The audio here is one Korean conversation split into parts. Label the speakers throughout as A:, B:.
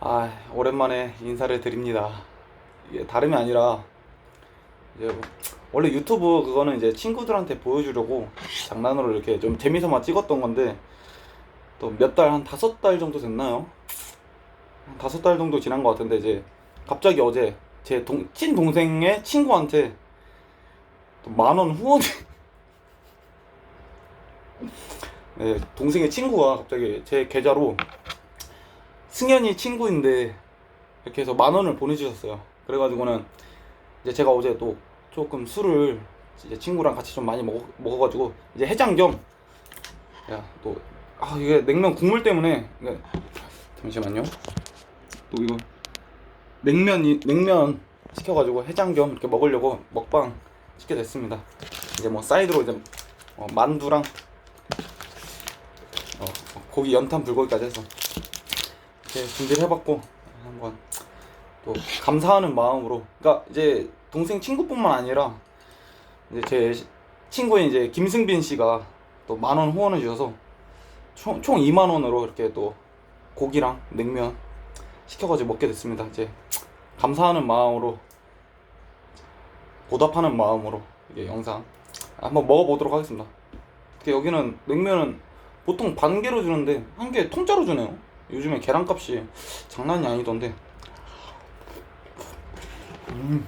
A: 아, 오랜만에 인사를 드립니다. 이게 다름이 아니라 이제 뭐 원래 유튜브 그거는 이제 친구들한테 보여주려고 장난으로 이렇게 좀 재미삼아 찍었던 건데 또 몇 달, 한 다섯 달 정도 됐나요? 한 다섯 달 정도 지난 것 같은데 이제 갑자기 어제 제 동, 친 동생의 친구한테 만 원 후원이 네, 동생의 친구가 갑자기 제 계좌로 승현이 친구인데 이렇게 해서 만 원을 보내주셨어요. 그래가지고는 이제 제가 어제 또 조금 술을 이제 친구랑 같이 좀 많이 먹어, 먹어가지고 이제 해장 겸, 야, 또, 아, 이게 냉면 국물 때문에, 이게, 잠시만요. 또 이거, 냉면, 이- 냉면 시켜가지고 해장 겸 이렇게 먹으려고 먹방 시게 됐습니다. 이제 뭐 사이드로 이제 어, 만두랑 어, 고기 연탄 불고기까지 해서 이렇게 준비를 해봤고 한번 또 감사하는 마음으로 그러니까 이제 동생 친구뿐만 아니라 이제 제 시- 친구인 이제 김승빈 씨가 또 만 원 후원을 주셔서 총, 총 2만 원으로 이렇게 또 고기랑 냉면 시켜가지고 먹게 됐습니다. 이제 감사하는 마음으로 보답하는 마음으로 이게 영상 한번 먹어보도록 하겠습니다. 여기는 냉면은 보통 반 개로 주는데 한 개 통짜로 주네요. 요즘에 계란값이 장난이 아니던데. 음.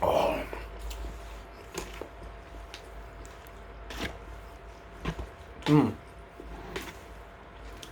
A: 아. 음.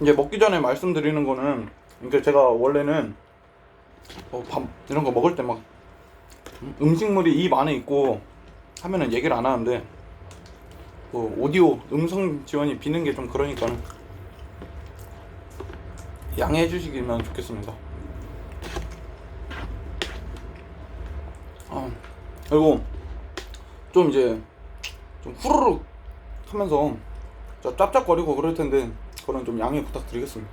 A: 이제 먹기 전에 말씀드리는 거는 그러니까 제가 원래는 어, 밥 이런 거 먹을 때 막 음식물이 입 안에 있고 하면은 얘기를 안 하는데 뭐 오디오 음성 지원이 비는 게 좀 그러니까 는 양해해 주시기만 좋겠습니다. 아, 그리고 좀 이제 좀 후루룩 하면서 좀 짭짭거리고 그럴 텐데 그런 좀 양해 부탁드리겠습니다.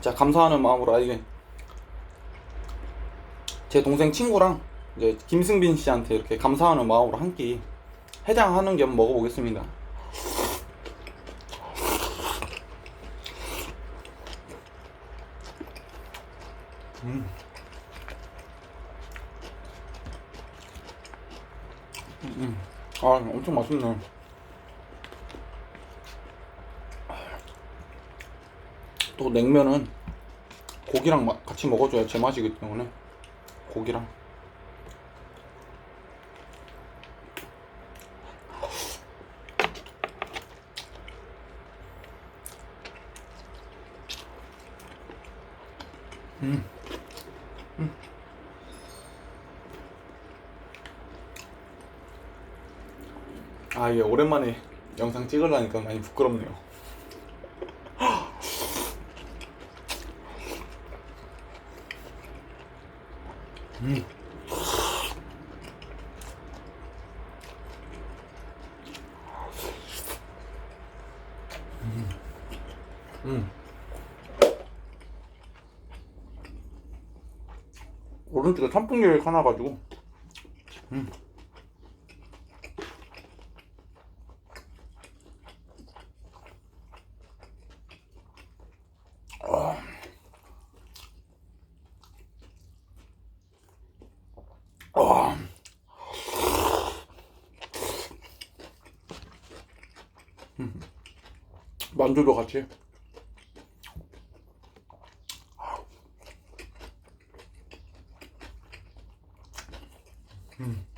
A: 자 감사하는 마음으로 아이게 제 동생 친구랑 이제 김승빈 씨한테 이렇게 감사하는 마음으로 한 끼 해장하는 겸 먹어보겠습니다. 음. 음, 음. 아, 엄청 맛있네. 또 냉면은 고기랑 마- 같이 먹어줘야 제맛이기 때문에 고기랑 음. 음. 아 이게 오랜만에 영상 찍으려니까 많이 부끄럽네요. 음. 음. 오른쪽에 선풍기를 켜놔가지고 음. 아. 아. 음. 만두도 같이 음.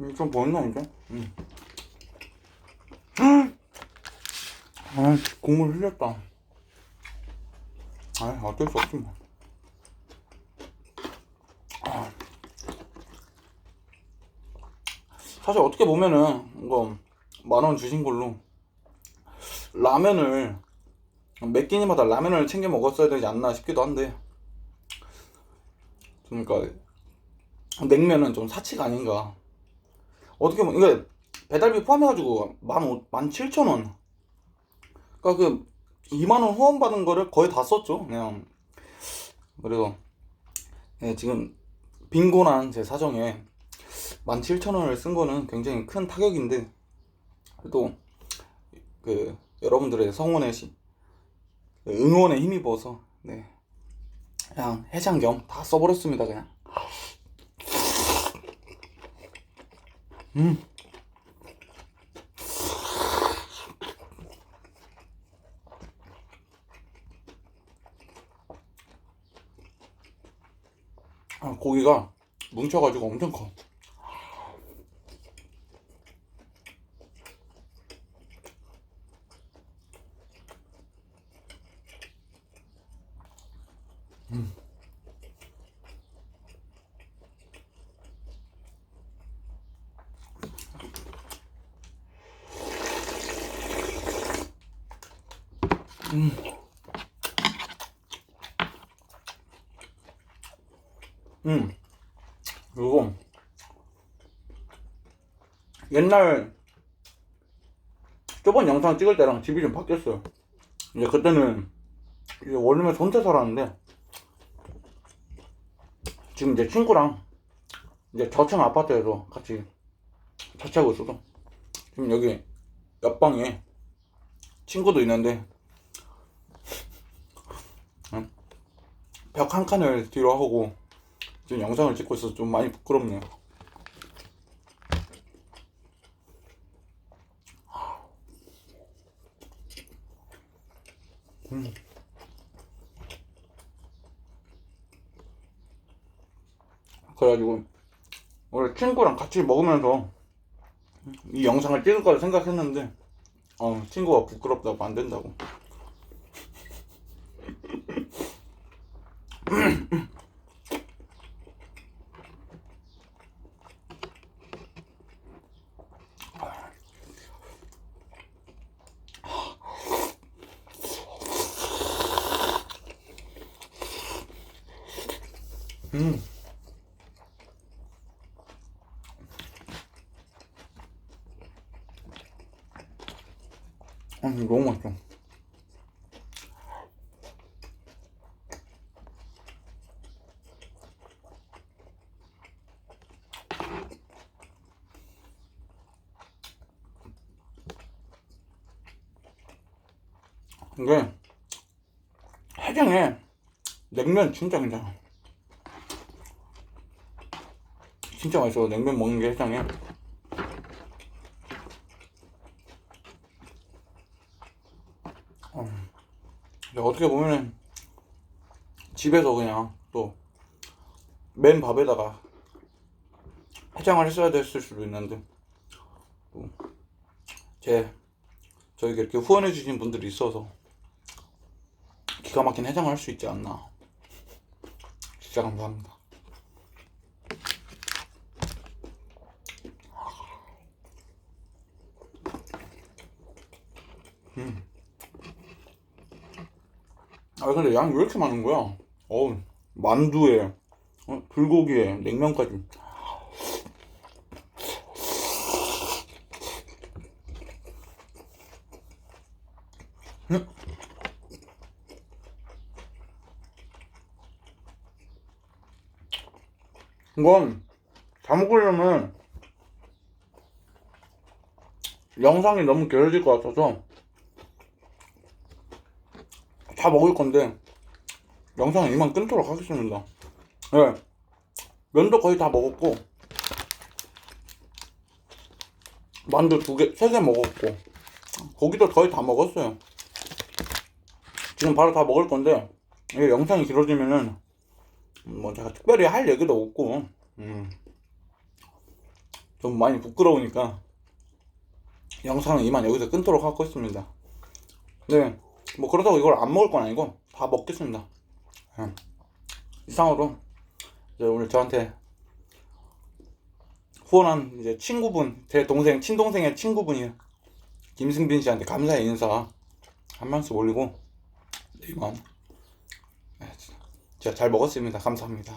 A: 음, 좀 보인다니까? 음. 아, 국물 흘렸다. 아, 어쩔 수 없지 뭐. 아. 사실 어떻게 보면은 이거 만 원 주신 걸로 라면을 몇 끼니마다 라면을 챙겨 먹었어야 되지 않나 싶기도 한데 그러니까 냉면은 좀 사치가 아닌가 어떻게 보면 이게 배달비 포함해가지고 만, 만 칠천 원. 그러니까 그 2만 원 후원 받은 거를 거의 다 썼죠. 그냥. 그래서 예, 지금 빈곤한 제 사정에 17,000원을 쓴 거는 굉장히 큰 타격인데 그래도 그 여러분들의 성원에 시- 그 응원에 힘입어서 네. 그냥 해장 겸 다 써버렸습니다 그냥 음 아, 고기가 뭉쳐가지고 엄청 커 음. 그리고 옛날 저번 영상 찍을 때랑 집이 좀 바뀌었어요. 이제 그때는 이제 원룸에서 혼자 살았는데 지금 이제 친구랑 이제 저층 아파트에서 같이 자취하고 있어서 지금 여기 옆방에 친구도 있는데 벽 한 칸을 뒤로 하고 지금 영상을 찍고 있어서 좀 많이 부끄럽네요. 음. 그래가지고 원래 친구랑 같이 먹으면서 이 영상을 찍을 거라 생각했는데 어, 친구가 부끄럽다고 안 된다고. 음. 아, 너무 맛있어. 이게 해장에 냉면 진짜 괜찮아. 진짜 맛있어. 냉면 먹는 게. 어, 근데 어떻게 보면은 집에서 그냥 또 맨 밥에다가 해장을 했어야 됐을 수도 있는데 또제 저에게 이렇게 후원해 주신 분들이 있어서 기가 막힌 해장을 할 수 있지 않나 진짜 감사합니다 아 근데 양이 왜 이렇게 많은 거야? 어우 만두에 어, 불고기에 냉면까지 음. 이건 다 먹으려면 영상이 너무 길어질 것 같아서 다 먹을 건데 영상은 이만 끊도록 하겠습니다. 네. 면도 거의 다 먹었고 만두 두 개, 세 개 먹었고 고기도 거의 다 먹었어요. 지금 바로 다 먹을 건데 이게 영상이 길어지면은 뭐 제가 특별히 할 얘기도 없고 음, 좀 많이 부끄러우니까 영상은 이만 여기서 끊도록 하겠습니다. 네, 뭐 그렇다고 이걸 안 먹을 건 아니고 다 먹겠습니다. 예. 이상으로 이제 오늘 저한테 후원한 이제 친구분, 제 동생, 친동생의 친구분이 김승빈 씨한테 감사의 인사 한 말씀 올리고 네, 이만 네, 진짜 잘 먹었습니다. 감사합니다.